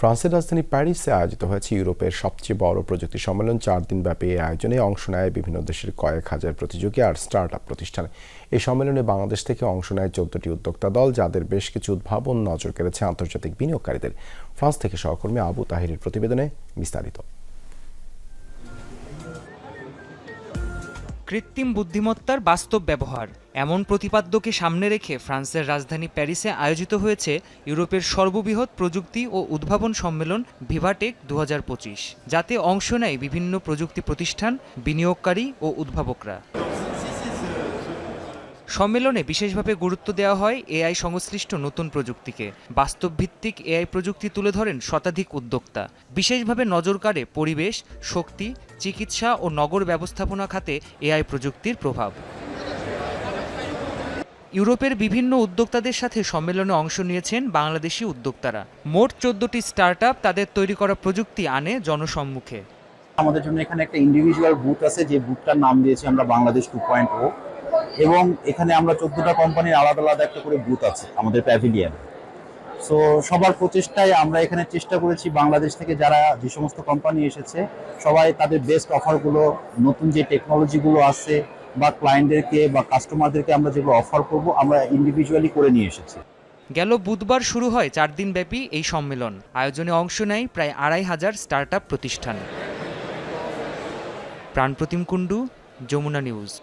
ফ্রান্সের রাজধানী প্যারিসে আয়োজিত হয়েছে ইউরোপের সবচেয়ে বড় প্রযুক্তি সম্মেলন। চার দিন ব্যাপী এই আয়োজনে অংশ নেয় বিভিন্ন দেশের কয়েক হাজার প্রতিযোগী আর স্টার্ট আপ প্রতিষ্ঠান। এই সম্মেলনে বাংলাদেশ থেকে অংশ নেয় চোদ্দটি উদ্যোক্তা দল, যাদের বেশ কিছু উদ্ভাবন নজর কেড়েছে আন্তর্জাতিক বিনিয়োগকারীদের। ফ্রান্স থেকে সহকর্মী আবু তাহিরের প্রতিবেদনে বিস্তারিত। কৃত্রিম বুদ্ধিমত্তার বাস্তব ব্যবহার। এমন প্রতিপাদ্যকে সামনে রেখে ফ্রান্সের রাজধানী প্যারিসে আয়োজিত হয়েছে ইউরোপের সর্ববৃহৎ প্রযুক্তি ও উদ্ভাবন সম্মেলন ভিভাটেক দু হাজার পঁচিশ, যাতে অংশ নেয় বিভিন্ন প্রযুক্তি প্রতিষ্ঠান, বিনিয়োগকারী ও উদ্ভাবকরা। সম্মেলনে বিশেষভাবে গুরুত্ব দেওয়া হয় এআই সংশ্লিষ্ট নতুন প্রযুক্তিকে। বাস্তবভিত্তিক এআই প্রযুক্তি তুলে ধরেন শতাধিক উদ্যোক্তা। বিশেষভাবে নজর কাড়ে পরিবেশ, শক্তি, চিকিৎসা ও নগর ব্যবস্থাপনা খাতে এআই প্রযুক্তির প্রভাব। ইউরোপের বিভিন্ন উদ্যোক্তাদের সাথে সম্মেলনে অংশ নিয়েছেন বাংলাদেশি উদ্যোক্তারা। মোট চোদ্দটি স্টার্ট তাদের তৈরি করা প্রযুক্তি আনে জনসম্মুখে। আমাদের জন্য এখানে একটা ইন্ডিভিজুয়াল বুথ আছে, যে বুথটার নাম দিয়েছি আমরা বাংলাদেশ টু পয়েন্ট ও এবং এখানে আমরা চোদ্দটা কোম্পানির আলাদা আলাদা একটা করে বুথ আছে, আমাদের প্যাভিলিয়ন সো সবার প্রচেষ্টায় আমরা এখানে চেষ্টা করেছি বাংলাদেশ থেকে যারা যে সমস্ত কোম্পানি এসেছে, সবাই তাদের বেস্ট অফারগুলো নতুন যে টেকনোলজিগুলো আছে বা ক্লায়েন্টদেরকে বা কাস্টমারদেরকে আমরা যেগুলো অফার করব, আমরা ইন্ডিভিজুয়ালি করে নিয়ে এসেছি। গেল বুধবার শুরু হয় চার দিন ব্যাপী এই সম্মেলন। আয়োজনে অংশ নেয় প্রায় আড়াই হাজার স্টার্ট প্রতিষ্ঠান। প্রাণপ্রতিম কুণ্ডু, যমুনা নিউজ